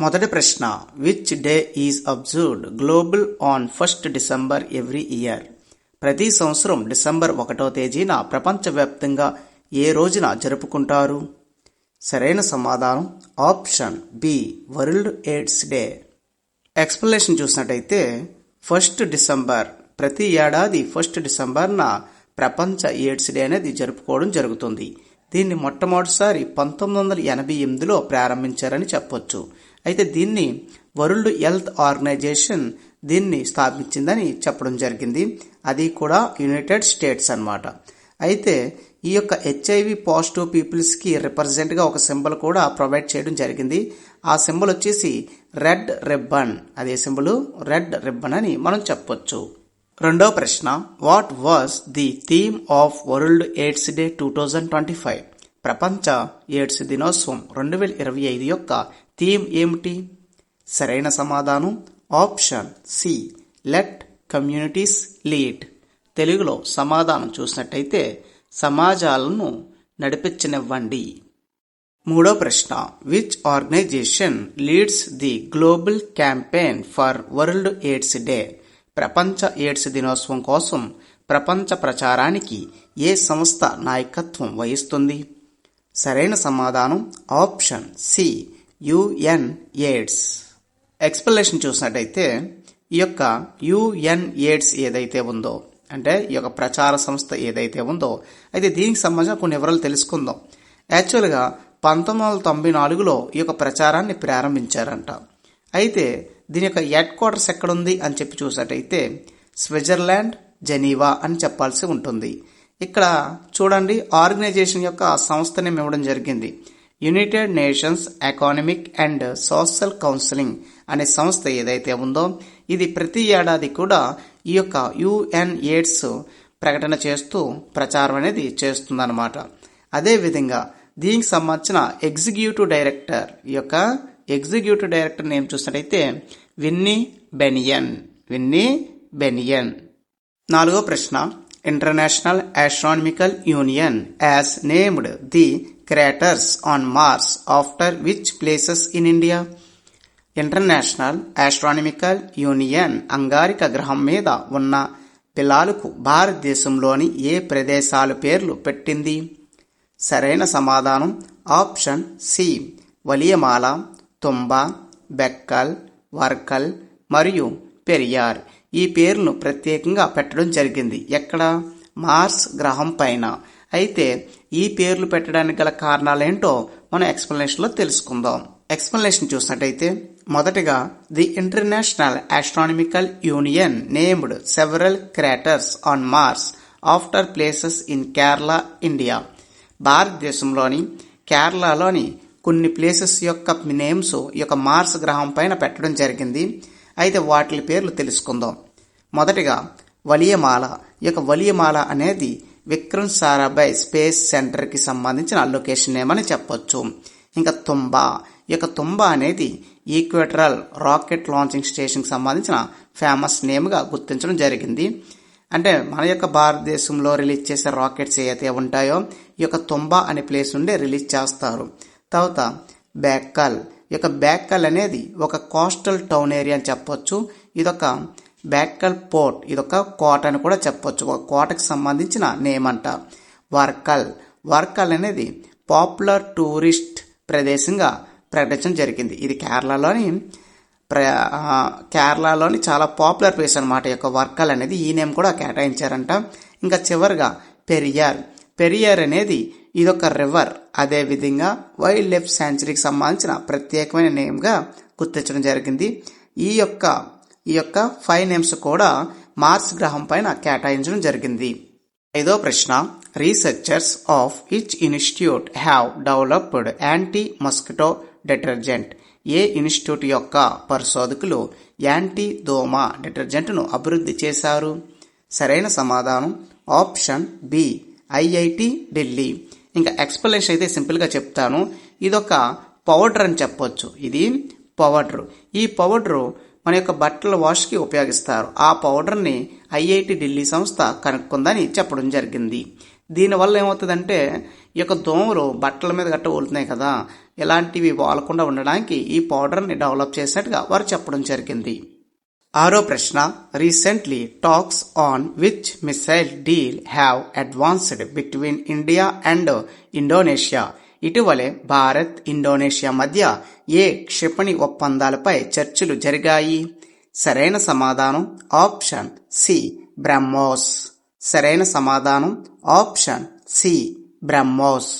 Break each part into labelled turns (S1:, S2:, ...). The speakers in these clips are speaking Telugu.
S1: మొదటి ప్రశ్న which day is observed global on first December every year ప్రతి సంవత్సరం డిసెంబర్ ఒకటో తేదీన ప్రపంచవ్యాప్తంగా ఏ రోజున జరుపుకుంటారు? సరైన సమాధానం option B world AIDS day explanation చూసినట్టయితే ఫస్ట్ డిసెంబర్ ప్రతి ఏడాది ఫస్ట్ డిసెంబర్న ప్రపంచ ఎయిడ్స్ డే అనేది జరుపుకోవడం జరుగుతుంది. దీన్ని మొట్టమొదటిసారి పంతొమ్మిది వందల ఎనభై ఎనిమిదిలో ప్రారంభించారని చెప్పొచ్చు. అయితే దీన్ని వరల్డ్ హెల్త్ ఆర్గనైజేషన్ దీన్ని స్థాపించిందని చెప్పడం జరిగింది. అది కూడా యునైటెడ్ స్టేట్స్ అన్నమాట. అయితే ఈ యొక్క హెచ్ఐవి పాజిటివ్ పీపుల్స్కి రిప్రజెంట్గా ఒక సింబల్ కూడా ప్రొవైడ్ చేయడం జరిగింది. ఆ సింబల్ వచ్చేసి రెడ్ రిబ్బన్. అదే సింబల్ రెడ్ రిబ్బన్ అని మనం చెప్పొచ్చు. రెండో ప్రశ్న what was the theme of world AIDS day two thousand twenty five? ప్రపంచ ఎయిడ్స్ దినోత్సవం రెండు వేల ఇరవై ఐదు యొక్క థీమ్ ఏమిటి? సరైన సమాధానం? Option C let communities lead. తెలుగులో సమాధానం చూసినట్టయితే సమాజాలను నడిపించనివ్వండి. మూడో ప్రశ్న which organization leads the global campaign for world AIDS day ప్రపంచ ఎయిడ్స్ దినోత్సవం కోసం ప్రపంచ ప్రచారానికి ఏ సంస్థ నాయకత్వం వహిస్తుంది? సరైన సమాధానం? Option C UN AIDS explanation చూసినట్టయితే ఈ యొక్క యుఎన్ ఎయిడ్స్ ఏదైతే ఉందో అంటే ఈ యొక్క ప్రచార సంస్థ ఏదైతే ఉందో అయితే దీనికి సంబంధించిన కొన్ని వివరాలు తెలుసుకుందాం. యాక్చువల్గా పంతొమ్మిది వందల తొంభై నాలుగులో ఈ యొక్క ప్రచారాన్ని ప్రారంభించారంట. అయితే దీని యొక్క హెడ్ క్వార్టర్స్ ఎక్కడుంది అని చెప్పి చూసినట్టయితే స్విట్జర్లాండ్ జెనీవా అని చెప్పాల్సి ఉంటుంది. ఇక్కడ చూడండి ఆర్గనైజేషన్ యొక్క సంస్థని ఇవ్వడం జరిగింది. United Nations economic and social counselling అనే సంస్థ ఏదైతే ఉందో ఇది ప్రతి ఏడాది కూడా ఈ యొక్క యుఎన్ ఎయిడ్స్ ప్రకటన చేస్తూ ప్రచారం అనేది చేస్తుందన్నమాట. అదేవిధంగా దీనికి సంబంధించిన ఎగ్జిక్యూటివ్ డైరెక్టర్ ఈ యొక్క ఎగ్జిక్యూటివ్ డైరెక్టర్ నేమ్ చూసినట్టయితే విన్నీ బెనియన్ విన్నీ బెనియన్ నాలుగో ప్రశ్న. International Astronomical Union has named the craters on Mars after which places in India International Astronomical Union అంగారిక గ్రహం మీద ఉన్న పిలాలకు భారతదేశంలోని ఏ ప్రదేశాల పేర్లు పెట్టింది? సరైన సమాధానం ఆప్షన్ సి వలియమాల తుంబ బెక్కల్ వర్కల్ మరియు పెరియార్. ఈ పేర్లను ప్రత్యేకంగా పెట్టడం జరిగింది. ఎక్కడ? మార్స్ గ్రహం పైన. అయితే ఈ పేర్లు పెట్టడానికి గల కారణాలేంటో మనం ఎక్స్ప్లెనేషన్లో తెలుసుకుందాం. ఎక్స్ప్లెనేషన్ చూసినట్టయితే మొదటగా the International Astronomical Union named several craters on Mars after places in Kerala India భారతదేశంలోని కేరళలోని కొన్ని ప్లేసెస్ యొక్క నేమ్స్ ఈ యొక్క మార్స్ గ్రహం పైన పెట్టడం జరిగింది. అయితే వాటి పేర్లు తెలుసుకుందాం. మొదటిగా వలియమాల ఈ యొక్క వలియమాల అనేది విక్రమ్ సారాభాయ్ స్పేస్ సెంటర్కి సంబంధించిన లొకేషన్ నేమ్ అని చెప్పొచ్చు? ఇంకా తుంబా. ఈ యొక్క తుంబా అనేది ఈక్వేటరల్ రాకెట్ లాంచింగ్ స్టేషన్కి సంబంధించిన ఫేమస్ నేమ్గా గుర్తించడం జరిగింది. అంటే మన యొక్క భారతదేశంలో రిలీజ్ చేసే రాకెట్స్ ఏవైతే ఉంటాయో ఈ యొక్క తుంబా అనే ప్లేస్ నుండి రిలీజ్ చేస్తారు. తర్వాత బ్యాక్కల్ ఈ యొక్క బ్యాక్కల్ అనేది ఒక కోస్టల్ టౌన్ ఏరియా అని చెప్పొచ్చు. ఇదొక బ్యాకల్ పోర్ట్ ఇదొక కోట అని కూడా చెప్పొచ్చు. ఒక కోటకు సంబంధించిన నేమ్ అంట. వర్కల్ వర్కల్ అనేది పాపులర్ టూరిస్ట్ ప్రదేశంగా ప్రకటించడం జరిగింది. ఇది కేరళలోని ప్ర కేరళలోని చాలా పాపులర్ ప్లేస్ అనమాట యొక్క వర్కల్ అనేది ఈ నేమ్ కూడా కేటాయించారంట. ఇంకా చివరిగా పెరియార్ పెరియార్ అనేది ఇదొక రివర్ అదే విధంగా వైల్డ్ లైఫ్ శాంచురీకి సంబంధించిన ప్రత్యేకమైన నేమ్గా గుర్తించడం జరిగింది. ఈ యొక్క ఈ యొక్క ఫైవ్ నేమ్స్ కూడా మార్స్ గ్రహం పైన కేటాయించడం జరిగింది. ఐదో ప్రశ్న researchers of which institute have developed anti mosquito detergent? A institute యొక్క పరిశోధకులు యాంటీ దోమ డిటర్జెంట్ను అభివృద్ధి చేశారు? సరైన సమాధానం ఆప్షన్ బి ఐఐటి ఢిల్లీ. ఇంకా ఎక్స్ప్లెనేషన్ అయితే సింపుల్గా చెప్తాను. ఇదొక పౌడర్ అని చెప్పొచ్చు. ఇది పౌడర్. ఈ పౌడరు మన యొక్క బట్టల వాష్కి ఉపయోగిస్తారు. ఆ పౌడర్ని ఐఐటి ఢిల్లీ సంస్థ కనుక్కుందని చెప్పడం జరిగింది. దీనివల్ల ఏమవుతుందంటే ఈ యొక్క దోమలు బట్టల మీద గట్ట ఊలుతున్నాయి కదా. ఇలాంటివి వాలకుండా ఉండడానికి ఈ పౌడర్ని డెవలప్ చేసినట్టుగా వారు చెప్పడం జరిగింది. ఆరో ప్రశ్న recently talks on which missile deal have advanced between India and Indonesia? ఇటీవలే భారత్ ఇండోనేషియా మధ్య ఏ క్షిపణి ఒప్పందాలపై చర్చలు జరిగాయి? సరైన సమాధానం? Option C BrahMos. సరైన సమాధానం? Option C BrahMos.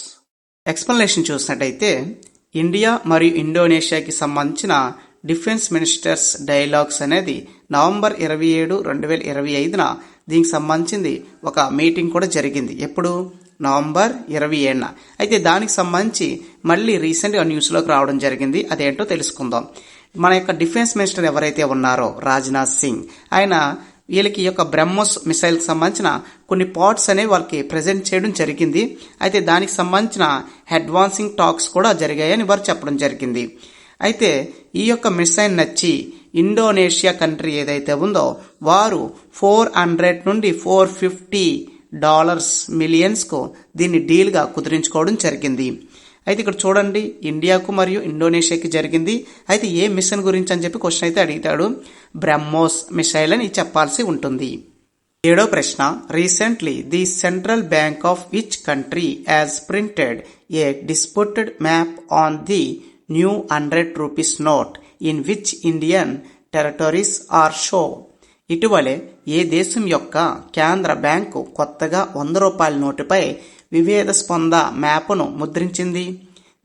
S1: ఎక్స్ప్లెనేషన్ చూసినట్టయితే ఇండియా మరియు ఇండోనేషియాకి సంబంధించిన డిఫెన్స్ మినిస్టర్స్ డైలాగ్స్ అనేది నవంబర్ ఇరవై ఏడు రెండు వేల ఇరవై ఐదున దీనికి సంబంధించింది ఒక మీటింగ్ కూడా జరిగింది. ఎప్పుడు? నవంబర్ ఇరవై ఏడున. అయితే దానికి సంబంధించి మళ్ళీ రీసెంట్గా న్యూస్లోకి రావడం జరిగింది. అదేంటో తెలుసుకుందాం. మన యొక్క డిఫెన్స్ మినిస్టర్ ఎవరైతే ఉన్నారో రాజ్నాథ్ సింగ్ ఆయన వీళ్ళకి ఈ యొక్క బ్రహ్మోస్ మిసైల్కి సంబంధించిన కొన్ని పార్ట్స్ అనేవి వాళ్ళకి ప్రజెంట్ చేయడం జరిగింది. అయితే దానికి సంబంధించిన అడ్వాన్సింగ్ టాక్స్ కూడా జరిగాయని వారు చెప్పడం జరిగింది. అయితే ఈ యొక్క మిసైల్ నచ్చి ఇండోనేషియా కంట్రీ ఏదైతే ఉందో వారు ఫోర్ హండ్రెడ్ నుండి ఫోర్ ఫిఫ్టీ డాలర్స్ మిలియన్స్కు దీన్ని డీల్గా కుదిరించుకోవడం జరిగింది. అయితే ఇక్కడ చూడండి ఇండియాకు మరియు ఇండోనేషియాకి జరిగింది. అయితే ఏ మిషన్ గురించి అని చెప్పి క్వశ్చన్ అయితే అడిగితాడు. బ్రహ్మోస్ మిసైల్ అని చెప్పాల్సి ఉంటుంది. ఏడో ప్రశ్న recently the central bank of which country has printed a disputed map on the new hundred rupees note in which Indian territories are show? ఇటీవలే ఏ దేశం యొక్క కేంద్ర బ్యాంకు కొత్తగా వంద రూపాయల నోటుపై వివేదస్పంద మ్యాప్ను ముద్రించింది.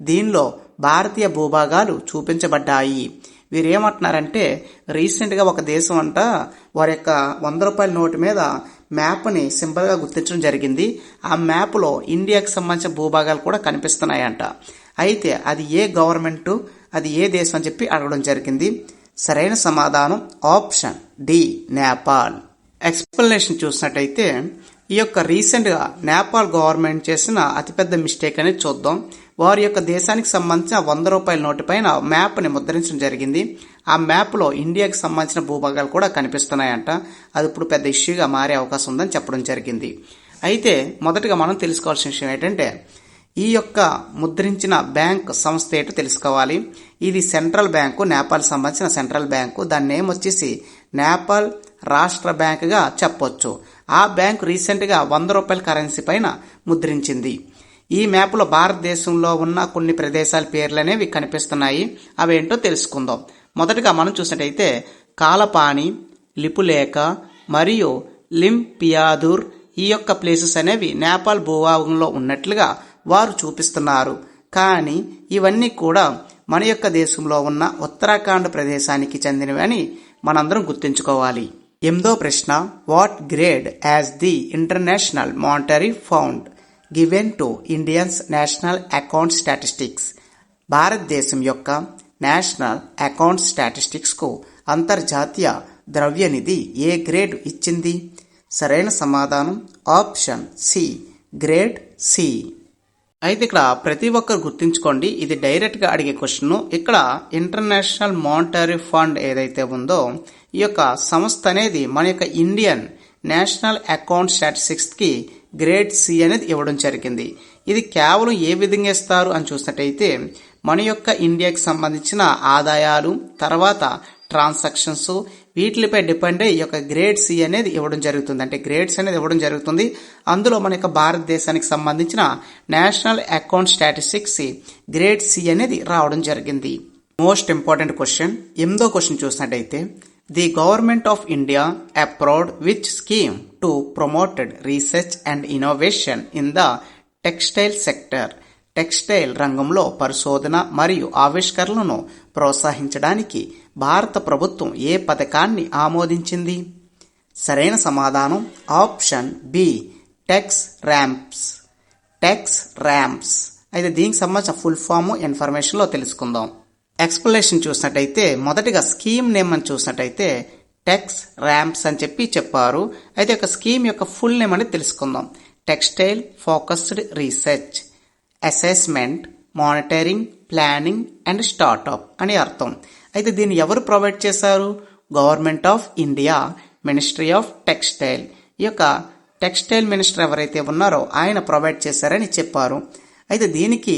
S1: దీనిలో భారతీయ భూభాగాలు చూపించబడ్డాయి. వీరేమంటున్నారంటే రీసెంట్గా ఒక దేశం అంట వారి యొక్క వంద రూపాయల నోటు మీద మ్యాప్ని సింపుల్గా గుర్తించడం జరిగింది. ఆ మ్యాప్లో ఇండియాకి సంబంధించిన భూభాగాలు కూడా కనిపిస్తున్నాయంట. అయితే అది ఏ గవర్నమెంట్ అది ఏ దేశం అని చెప్పి అడగడం జరిగింది. సరైన సమాధానం ఆప్షన్ డి నేపాల్. ఎక్స్ప్లెనేషన్ చూసినట్టయితే ఈ యొక్క రీసెంట్గా నేపాల్ గవర్నమెంట్ చేసిన అతిపెద్ద మిస్టేక్ అనేది చూద్దాం. వారి యొక్క దేశానికి సంబంధించిన వంద రూపాయల నోటు పైన మ్యాప్ని ముద్రించడం జరిగింది. ఆ మ్యాప్లో ఇండియాకి సంబంధించిన భూభాగాలు కూడా కనిపిస్తున్నాయంట. అది ఇప్పుడు పెద్ద ఇష్యూగా మారే అవకాశం ఉందని చెప్పడం జరిగింది. అయితే మొదటగా మనం తెలుసుకోవాల్సిన విషయం ఏంటంటే ఈ యొక్క ముద్రించిన బ్యాంక్ సంస్థ ఏటో తెలుసుకోవాలి. ఇది సెంట్రల్ బ్యాంకు నేపాల్ సంబంధించిన సెంట్రల్ బ్యాంకు. దాని నేమ్ వచ్చేసి నేపాల్ రాష్ట్ర బ్యాంకుగా చెప్పొచ్చు. ఆ బ్యాంకు రీసెంట్గా వంద రూపాయల కరెన్సీ పైన ముద్రించింది. ఈ మ్యాప్లో భారతదేశంలో ఉన్న కొన్ని ప్రదేశాల పేర్లు అనేవి కనిపిస్తున్నాయి. అవేంటో తెలుసుకుందాం. మొదటగా మనం చూసినట్టయితే కాలపాణి లిపులేఖ మరియు లింపియాదూర్ ఈ యొక్క ప్లేసెస్ అనేవి నేపాల్ భూభాగంలో ఉన్నట్లుగా వారు చూపిస్తున్నారు. కానీ ఇవన్నీ కూడా మన యొక్క దేశంలో ఉన్న ఉత్తరాఖండ్ ప్రదేశానికి చెందినవి అని మనందరం గుర్తుంచుకోవాలి. ఎనిమిదో ప్రశ్న what grade has the International Monetary fund given to Indians National Account Statistics భారతదేశం యొక్క నేషనల్ అకౌంట్ స్టాటిస్టిక్స్కు అంతర్జాతీయ ద్రవ్యనిధి ఏ గ్రేడ్ ఇచ్చింది? సరైన సమాధానం ఆప్షన్ సి గ్రేడ్ సి అయితే ఇక్కడ ప్రతి ఒక్కరు గుర్తుంచుకోండి ఇది డైరెక్ట్గా అడిగే క్వశ్చన్ ఇక్కడ ఇంటర్నేషనల్ మానిటరీ ఫండ్ ఏదైతే ఉందో ఈ యొక్క సంస్థ అనేది మన యొక్క ఇండియన్ నేషనల్ అకౌంట్ స్టాటిస్టిక్స్కి గ్రేడ్ సి అనేది ఇవ్వడం జరిగింది. ఇది కేవలం ఏ విధంగా ఇస్తారు అని చూసినట్టయితే మన యొక్క ఇండియాకి సంబంధించిన ఆదాయాలు తర్వాత ట్రాన్సాక్షన్స్ వీటిపై డిపెండ్ అయ్యి ఈ యొక్క గ్రేడ్ సి అనేది ఇవ్వడం జరుగుతుంది. అంటే గ్రేడ్స్ అనేది ఇవ్వడం జరుగుతుంది. అందులో మన యొక్క భారతదేశానికి సంబంధించిన national account statistics grade C అనేది రావడం జరిగింది. Most important question. ఎనిమిదో క్వశ్చన్ చూసినట్టయితే the government of India approved which scheme to promoted research and innovation in the textile sector? Textile రంగంలో పరిశోధన మరియు ఆవిష్కరణలను ప్రోత్సహించడానికి భారత ప్రభుత్వం ఏ పథకాన్ని ఆమోదించింది? సరైన సమాధానం option B Tex RAMPS. Tex RAMPS. అయితే దీనికి సంబంధించిన ఫుల్ ఫామ్ ఇన్ఫర్మేషన్లో తెలుసుకుందాం. ఎక్స్ప్లెనేషన్ చూసినట్టయితే మొదటిగా స్కీమ్ నేమ్ అని చూసినట్టయితే టెక్స్ ర్యాంప్స్ అని చెప్పి చెప్పారు. అయితే ఒక స్కీమ్ యొక్క ఫుల్ నేమ్ అనేది తెలుసుకుందాం. Textile focused research. Assessment monitoring planning and startup అని అర్థం. అయితే దీన్ని ఎవరు ప్రొవైడ్ చేశారు? Government of India ministry of textile ఈ యొక్క టెక్స్టైల్ మినిస్టర్ ఎవరైతే ఉన్నారో ఆయన ప్రొవైడ్ చేశారని చెప్పారు. అయితే దీనికి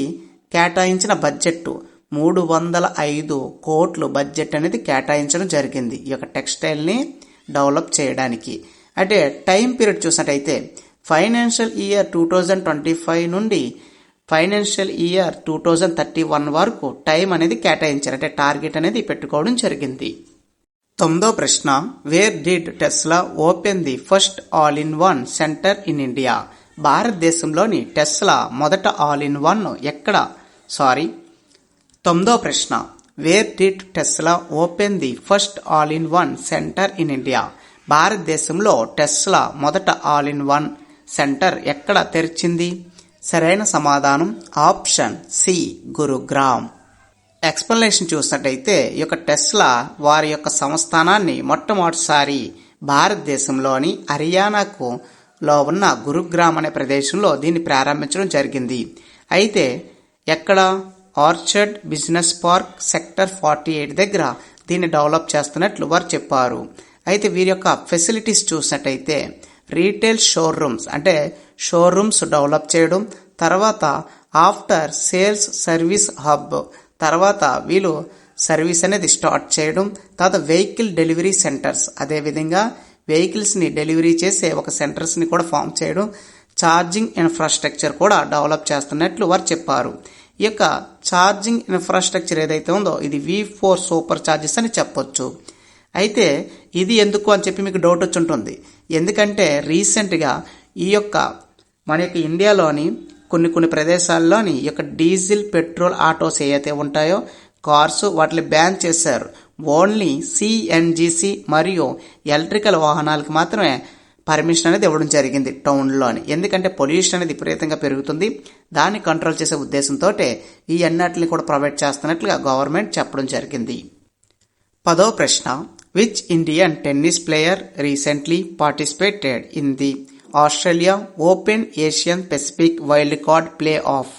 S1: కేటాయించిన బడ్జెట్ మూడు వందల ఐదు కోట్లు బడ్జెట్ అనేది కేటాయించడం జరిగింది ఈ యొక్క టెక్స్టైల్ని డెవలప్ చేయడానికి. అంటే టైం పీరియడ్ చూసినట్టయితే financial year two thousand twenty five నుండి financial year two thousand thirty one వరకు టైం అనేది కేటాయించారు. అంటే టార్గెట్ అనేది పెట్టుకోవడం జరిగింది. తొమ్మిదో ప్రశ్న where did Tesla open the first all in one centre in India భారతదేశంలోని టెస్లా మొదట ఆల్ ఇన్ వన్ ఎక్కడ? సారీ తొమ్మిదో ప్రశ్న where did Tesla open the first all in one centre in India భారతదేశంలో టెస్లా మొదట ఆల్ ఇన్ వన్ సెంటర్ ఎక్కడ తెరిచింది? సరైన సమాధానం ఆప్షన్ సి గురుగ్రామ్. ఎక్స్ప్లెనేషన్ చూసినట్టయితే ఈ యొక్క టెస్లా వారి యొక్క సంస్థానాన్ని మొట్టమొదటిసారి భారతదేశంలోని హర్యానాకు లో ఉన్న గురుగ్రామ్ అనే ప్రదేశంలో దీన్ని ప్రారంభించడం జరిగింది. అయితే ఎక్కడ? Orchard Business Park sector forty eight దగ్గర దీన్ని డెవలప్ చేస్తున్నట్లు వారు చెప్పారు. అయితే వీరి యొక్క ఫెసిలిటీస్ చూసినట్టయితే రీటైల్ షోరూమ్స్. అంటే షోరూమ్స్ డెవలప్ చేయడం తర్వాత ఆఫ్టర్ సేల్స్ సర్వీస్ హబ్. తర్వాత వీళ్ళు సర్వీస్ అనేది స్టార్ట్ చేయడం తర్వాత వెహికల్ డెలివరీ సెంటర్స్. అదేవిధంగా వెహికల్స్ని డెలివరీ చేసే ఒక సెంటర్స్ని కూడా ఫామ్ చేయడం ఛార్జింగ్ ఇన్ఫ్రాస్ట్రక్చర్ కూడా డెవలప్ చేస్తున్నట్లు వారు చెప్పారు. ఈ యొక్క ఛార్జింగ్ ఇన్ఫ్రాస్ట్రక్చర్ ఏదైతే ఉందో ఇది వి ఫోర్ సూపర్ ఛార్జెస్ అని చెప్పొచ్చు. అయితే ఇది ఎందుకు అని చెప్పి మీకు డౌట్ వచ్చి ఉంటుంది ఎందుకంటే రీసెంట్గా ఈ యొక్క మన యొక్క ఇండియాలోని కొన్ని కొన్ని ప్రదేశాల్లోని ఈ యొక్క డీజిల్ పెట్రోల్ ఆటోస్ ఏవైతే ఉంటాయో కార్స్ వాటిని బ్యాన్ చేశారు. ఓన్లీ సిఎన్జిసి మరియు ఎలక్ట్రికల్ వాహనాలకు మాత్రమే పర్మిషన్ అనేది ఇవ్వడం జరిగింది టౌన్లోని ఎందుకంటే పొల్యూషన్ అనేది విపరీతంగా పెరుగుతుంది. దాన్ని కంట్రోల్ చేసే ఉద్దేశంతో ఈ అన్నిటిని కూడా ప్రొవైడ్ చేస్తున్నట్లుగా గవర్నమెంట్ చెప్పడం జరిగింది. పదో ప్రశ్న which Indian tennis player recently participated in the Australia open Asian Pacific wild card play off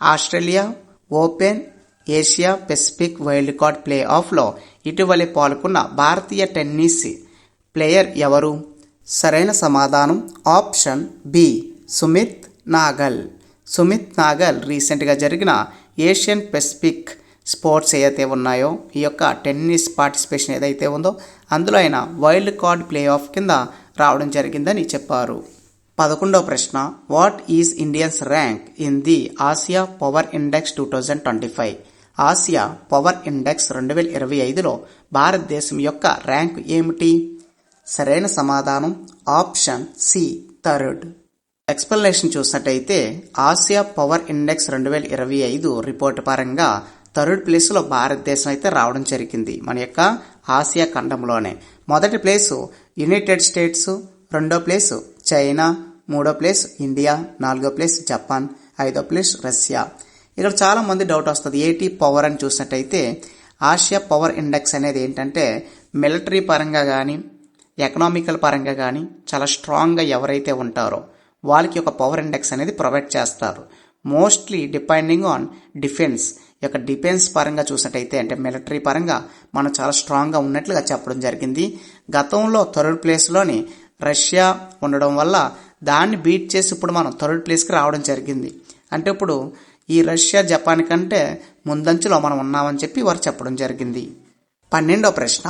S1: Australia open Asia Pacific wild card play ఆఫ్లో ఇటీవలే పాల్గొన్న భారతీయ టెన్నిస్ ప్లేయర్ ఎవరు? సరైన సమాధానం ఆప్షన్ బి సుమిత్ నాగల్. సుమిత్ నాగల్ రీసెంట్గా జరిగిన ఏషియన్ పెసిఫిక్ స్పోర్ట్స్ ఏదైతే ఉన్నాయో ఈ యొక్క టెన్నిస్ పార్టిసిపేషన్ ఏదైతే ఉందో అందులో ఆయన వైల్డ్ కార్డ్ ప్లే ఆఫ్ కింద రావడం జరిగిందని చెప్పారు. పదకొండవ ప్రశ్న what is Indians rank in the Asia power index two thousand twenty five? Asia power index రెండు వేల ఇరవై ఐదులో భారతదేశం యొక్క ర్యాంక్ ఏమిటి? సరైన సమాధానం ఆప్షన్ సి థర్డ్. ఎక్స్ప్లెనేషన్ చూసినట్టయితే ఆసియా పవర్ ఇండెక్స్ రెండు వేల ఇరవై ఐదు రిపోర్ట్ పరంగా థర్డ్ ప్లేస్లో భారతదేశం అయితే రావడం జరిగింది. మన యొక్క ఆసియా ఖండంలోనే. మొదటి ప్లేసు యునైటెడ్ స్టేట్స్ రెండో ప్లేసు చైనా మూడో ప్లేస్ ఇండియా నాలుగో ప్లేస్ జపాన్ ఐదో ప్లేస్ రష్యా. ఇక్కడ చాలా మంది డౌట్ వస్తుంది. ఏటీ పవర్ అని చూసినట్టయితే ఆసియా పవర్ ఇండెక్స్ అనేది ఏంటంటే మిలిటరీ పరంగా కానీ ఎకనామికల్ పరంగా కానీ చాలా స్ట్రాంగ్గా ఎవరైతే ఉంటారో వాళ్ళకి ఒక పవర్ ఇండెక్స్ అనేది ప్రొవైడ్ చేస్తారు. Mostly depending on defence. యొక్క డిఫెన్స్ పరంగా చూసినట్టయితే అంటే మిలిటరీ పరంగా మనం చాలా స్ట్రాంగ్గా ఉన్నట్లుగా చెప్పడం జరిగింది. గతంలో థర్డ్ ప్లేస్లోని రష్యా ఉండడం వల్ల దాన్ని బీట్ చేసి ఇప్పుడు మనం థర్డ్ ప్లేస్కి రావడం జరిగింది. అంటే ఇప్పుడు ఈ రష్యా జపాన్ కంటే ముందంచులో మనం ఉన్నామని చెప్పి వారు చెప్పడం జరిగింది. పన్నెండో ప్రశ్న.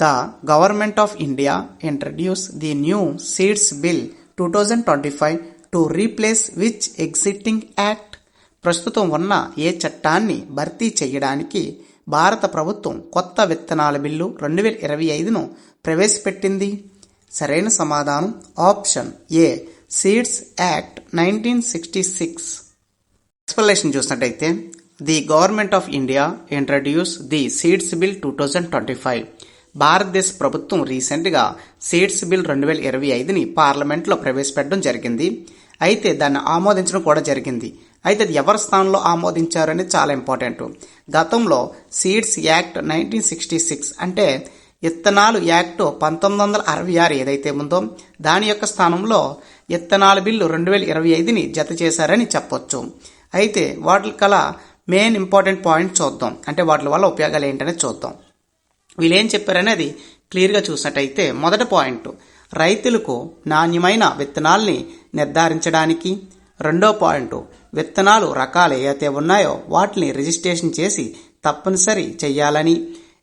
S1: The government of India introduce the new seeds bill two thousand twenty five to replace which existing act ప్రస్తుతం ఉన్న ఏ చట్టాన్ని భర్తీ చేయడానికి భారత ప్రభుత్వం కొత్త విత్తనాల బిల్లు రెండు వేల ఇరవై ఐదును ప్రవేశపెట్టింది. సరైన సమాధానం option A seeds act nineteen sixty six. Explanation చూసినట్టయితే the government of India introduce the seeds bill two thousand twenty five. భారతదేశ ప్రభుత్వం రీసెంట్గా సీడ్స్ బిల్ రెండు వేల ఇరవై ఐదుని పార్లమెంట్లో ప్రవేశపెట్టడం జరిగింది. అయితే దాన్ని ఆమోదించడం కూడా జరిగింది. అయితే అది ఎవరి స్థానంలో ఆమోదించారు అనేది చాలా ఇంపార్టెంట్. గతంలో seeds act nineteen sixty six అంటే ఇత్తనాలు యాక్ట్ పంతొమ్మిది వందల అరవై ఆరు ఏదైతే ఉందో దాని యొక్క స్థానంలో ఇత్తనాల బిల్లు రెండు వేల ఇరవై ఐదుని జత చేశారని చెప్పొచ్చు. అయితే వాటి కల మెయిన్ ఇంపార్టెంట్ పాయింట్ చూద్దాం. అంటే వాటి వల్ల ఉపయోగాలు ఏంటనేది చూద్దాం. వీళ్ళు ఏం చెప్పారనేది క్లియర్గా చూసినట్టయితే మొదటి పాయింట్ రైతులకు నాణ్యమైన విత్తనాల్ని నిర్ధారించడానికి. రెండో పాయింట్ విత్తనాలు రకాలు ఏవైతే ఉన్నాయో వాటిని రిజిస్ట్రేషన్ చేసి తప్పనిసరి చేయాలని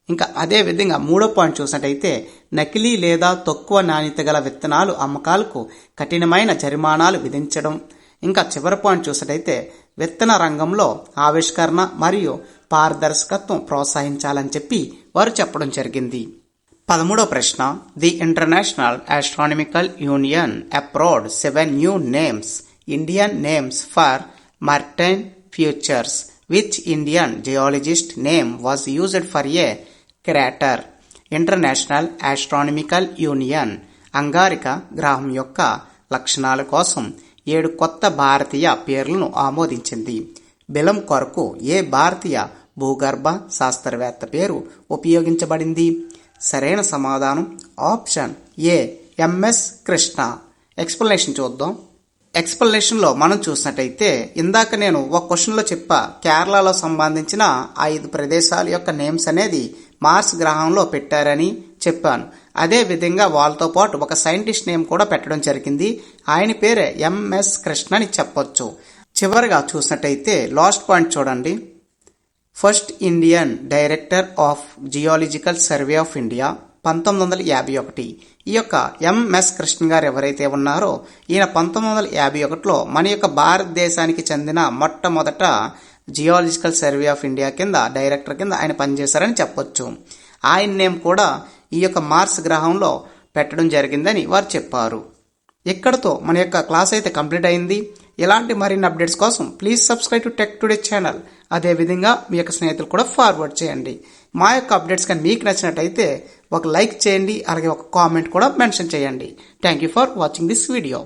S1: ఇంకా అదే విధంగా మూడో పాయింట్ చూసినట్టయితే నకిలీ లేదా తక్కువ నాణ్యత గల విత్తనాలు అమ్మకాలకు కఠినమైన జరిమానాలు విధించడం. ఇంకా చివరి పాయింట్ చూసినట్టయితే విత్తన రంగంలో ఆవిష్కరణ మరియు పారదర్శకత్వం ప్రోత్సహించాలని చెప్పి వారు చెప్పడం జరిగింది. పదమూడో ప్రశ్న the International Astronomical Union approved seven new names Indian names for Martian features which Indian geologist name was used for a crater International Astronomical Union అంగారిక గ్రహం యొక్క లక్షణాల కోసం ఏడు కొత్త భారతీయ పేర్లను ఆమోదించింది. బిలం కొరకు ఏ భారతీయ భూగర్భ శాస్త్రవేత్త పేరు ఉపయోగించబడింది? సరైన సమాధానం option A MS Krishna. Explanation చూద్దాం. ఎక్స్ప్లెనేషన్లో మనం చూసినట్టయితే ఇందాక నేను ఒక క్వశ్చన్లో చెప్పా కేరళలో సంబంధించిన ఐదు ప్రదేశాల యొక్క నేమ్స్ అనేది మార్స్ గ్రహంలో పెట్టారని చెప్పాను. అదే విధంగా వాళ్ళతో పాటు ఒక సైంటిస్ట్ నేమ్ కూడా పెట్టడం జరిగింది. ఆయన పేరే ఎంఎస్ కృష్ణ అని చెప్పొచ్చు. చివరిగా చూసినట్టయితే లాస్ట్ పాయింట్ చూడండి. First Indian director of Geological Survey of India పంతొమ్మిది వందల యాభై ఒకటి. ఈ యొక్క ఎంఎస్ కృష్ణ గారు ఎవరైతే ఉన్నారో ఈయన పంతొమ్మిది వందల యాభై ఒకటిలో మన యొక్క భారతదేశానికి చెందిన మొట్టమొదట జియాలజికల్ సర్వే ఆఫ్ ఇండియా కింద డైరెక్టర్ కింద ఆయన పనిచేశారని చెప్పొచ్చు. ఆయన నేమ్ కూడా ఈ యొక్క మార్స్ గ్రహంలో పెట్టడం జరిగిందని వారు చెప్పారు. ఇక్కడతో మన యొక్క క్లాస్ అయితే కంప్లీట్ అయింది. ఇలాంటి మరిన్ని అప్డేట్స్ కోసం please subscribe to Tech Today channel. అదేవిధంగా మీ యొక్క స్నేహితులు కూడా ఫార్వర్డ్ చేయండి. మా యొక్క అప్డేట్స్ కానీ మీకు నచ్చినట్టయితే ఒక లైక్ చేయండి అలాగే ఒక కామెంట్ కూడా మెన్షన్ చేయండి. Thank you for watching this video